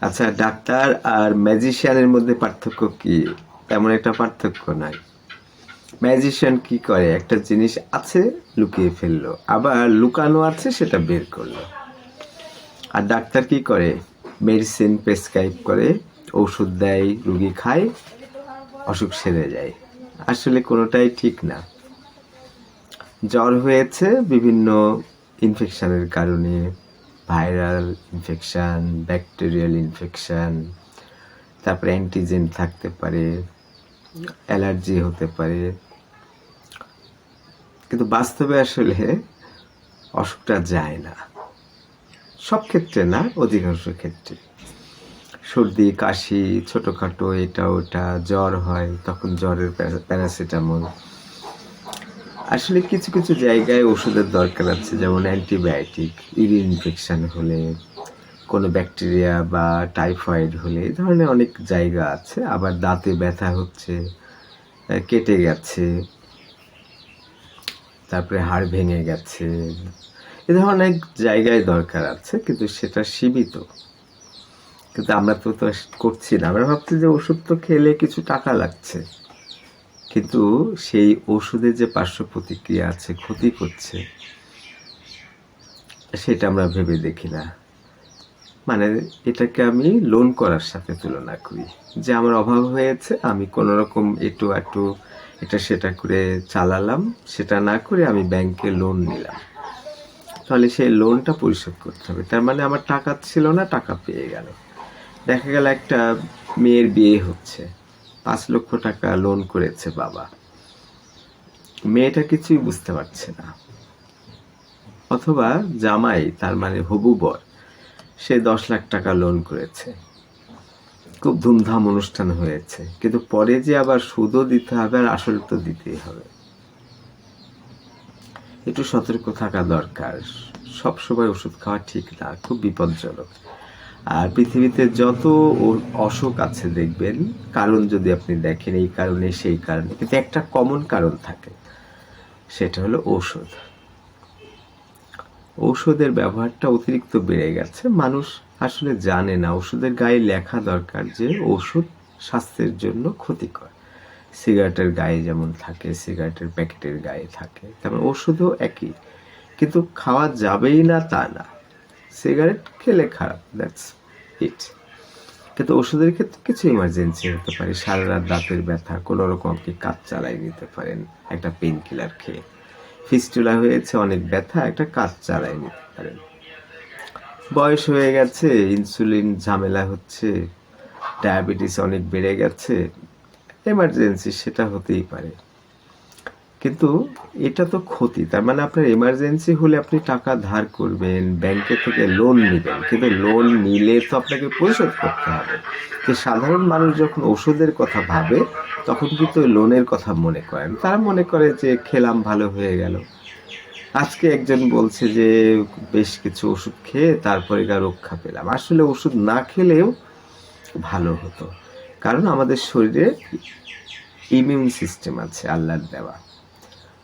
আচ্ছা ডাক্তার আর ম্যাজিশিয়ানের মধ্যে পার্থক্য কি? তেমন একটা পার্থক্য নাই। ম্যাজিশিয়ান কি করে? একটা জিনিস আছে, লুকিয়ে ফেলল। আবার লুকানো আছে, সেটা বের করল। আর ডাক্তার কি করে? মেডিসিন প্রেসক্রাইব করে, ওষুধ দেয়, রুগী খায়, অসুখ সেরে যায়। আসলে কোনোটাই ঠিক না। জ্বর হয়েছে, বিভিন্ন ইনফেকশনের কারণে। ভাইরাল ইনফেকশান ব্যাকটেরিয়াল ইনফেকশান তারপরে অ্যান্টিজেন থাকতে পারে অ্যালার্জি হতে পারে। কিন্তু বাস্তবে আসলে অসুখটা যায় না। সব ক্ষেত্রে না, অধিকাংশ ক্ষেত্রে। সর্দি, কাশি, ছোটোখাটো এটা ওটা, জ্বর হয়, তখন জ্বরের প্যারাসিটামল আসলে কিছু কিছু জায়গায় ওষুধের দরকার আছে, যেমন অ্যান্টিবায়োটিক ইউরিন ইনফেকশান হলে, কোনো ব্যাকটেরিয়া বা টাইফয়েড হলে, এই ধরনের অনেক জায়গা আছে। আবার দাঁতে ব্যথা হচ্ছে কেটে গেছে, তারপরে হাড় ভেঙে গেছে, এ ধরনের অনেক জায়গায় দরকার আছে, কিন্তু সেটা সীমিত। কিন্তু আমরা তো তো করছি না। আমরা ভাবছি যে ওষুধ তো খেলে কিছু টাকা লাগছে। কিন্তু সেই ওষুধের যে পার্শ্ব প্রতিক্রিয়া আছে, ক্ষতি করছে, সেটা আমরা ভেবে দেখি না। মানে এটাকে আমি লোন করার সাথে তুলনা করি। যে আমার অভাব হয়েছে, আমি কোনো রকম একটু একটু এটা সেটা করে চালালাম, সেটা না করে আমি ব্যাংকে লোন নিলাম। তাহলে সেই লোনটা পরিশোধ করতে হবে। তার মানে আমার টাকা ছিল না, টাকা পেয়ে গেল। দেখা গেল একটা মেয়ের বিয়ে হচ্ছে। পাঁচ লক্ষ টাকা লোন করেছে বাবা। মেয়েটা কিছুই বুঝতে পারছে না। অথবা জামাই, তার মানে হবু বর, সে দশ লাখ টাকা লোন করেছে। খুব ধুমধাম অনুষ্ঠান হয়েছে, কিন্তু পরে যে আবার সুদও দিতে হবে আর আসল তো দিতেই হবে। একটু সতর্ক থাকা দরকার। সব সময় ওষুধ খাওয়া ঠিক না, খুব বিপজ্জনক। আর পৃথিবীতে যত অসুখ আছে দেখবেন, কারণ যদি আপনি দেখেন এই কারণে, সেই কারণে, কিন্তু একটা কমন কারণ থাকে, সেটা হলো ঔষধ। ঔষধের ব্যবহারটা অতিরিক্ত বেড়ে গেছে। মানুষ আসলে জানে না ওষুধের গায়ে লেখা দরকার যে ওষুধ স্বাস্থ্যের জন্য ক্ষতিকর। সিগারেটের গায়ে যেমন থাকে, সিগারেটের প্যাকেটের গায়ে থাকে, তেমন ওষুধও একই। কিন্তু খাওয়া যাবেই না তা না। সিগারেট খেলে খারাপ দ্যাটস ইট কিন্তু ওষুধের ক্ষেত্রে কিছু ইমার্জেন্সি হতে পারে, সারা রাত দাঁতের ব্যথা, কোনো রকম আপনি কাজ চালাই নিতে পারেন, একটা পেন কিলার খেয়ে। ফিস্টুলা হয়েছে অনেক ব্যথা, একটা কাজ চালাই নিতে পারেন। বয়স হয়ে গেছে ইনসুলিন ঝামেলা হচ্ছে ডায়াবেটিস অনেক বেড়ে গেছে এমার্জেন্সি সেটা হতেই পারে। কিন্তু এটা তো ক্ষতি, তার মানে আপনার এমার্জেন্সি হলে আপনি টাকা ধার করবেন ব্যাংকে থেকে লোন নেবেন, কিন্তু লোন নিলে তো আপনাকে পরিশোধ করতে হবে। যে সাধারণ মানুষ যখন ওষুধের কথা ভাবে, তখন কিন্তু লোনের কথা মনে করেন। তারা মনে করে যে খেলাম, ভালো হয়ে গেল। আজকে একজন বলছে যে, বেশ কিছু ওষুধ খেয়ে তারপরে গা রক্ষা পেলাম। আসলে ওষুধ না খেলেও ভালো হতো। কারণ আমাদের শরীরে ইমিউন সিস্টেম আছে, আল্লাহর দেওয়া।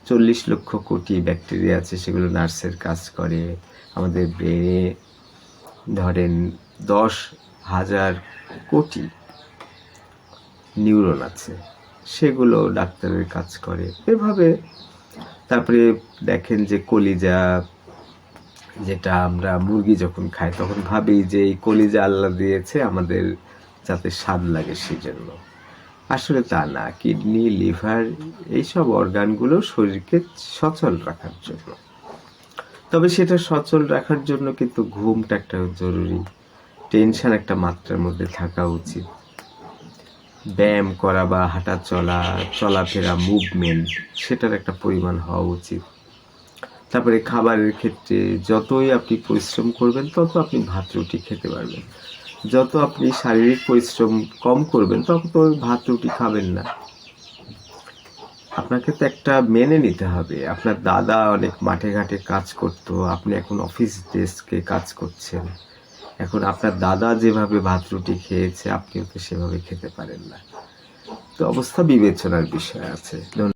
চল্লিশ লক্ষ কোটি ব্যাকটেরিয়া আছে, সেগুলো নার্সের কাজ করে। আমাদের ব্রেনে ধরেন দশ হাজার কোটি নিউরন আছে, সেগুলো ডাক্তারের কাজ করে। এভাবে তারপরে দেখেন যে কলিজা, যেটা আমরা মুরগি যখন খাই, তখন ভাবি যে এই কলিজা আল্লাহ দিয়েছে, আমাদের যাতে স্বাদ লাগে সেই জন্য আসলে তা না, কিডনি, লিভার, এইসব অর্গানগুলো শরীরকে সচল রাখার জন্য। তবে সেটা সচল রাখার জন্য কিন্তু ঘুমটা একটা জরুরি, টেনশন একটা মাত্রার মধ্যে থাকা উচিত। ব্যায়াম করা বা হাঁটা চলা, চলাফেরা মুভমেন্ট সেটার একটা পরিমাণ হওয়া উচিত। তারপরে খাবারের ক্ষেত্রে যতই আপনি পরিশ্রম করবেন, তত আপনি ভাত, রুটি খেতে পারবেন। যত আপনি শারীরিক পরিশ্রম কম করবেন, তত তো ভাত রুটি খাবেন না। আপনাকে তো একটা মেনে নিতে হবে। আপনার দাদা অনেক মাঠে ঘাটে কাজ করতো, আপনি এখন অফিস ডেস্কে কাজ করছেন। এখন আপনার দাদা যেভাবে ভাত রুটি খেয়েছে, আপনিও তো সেভাবে খেতে পারেন না। তো অবস্থা বিবেচনার বিষয় আছে।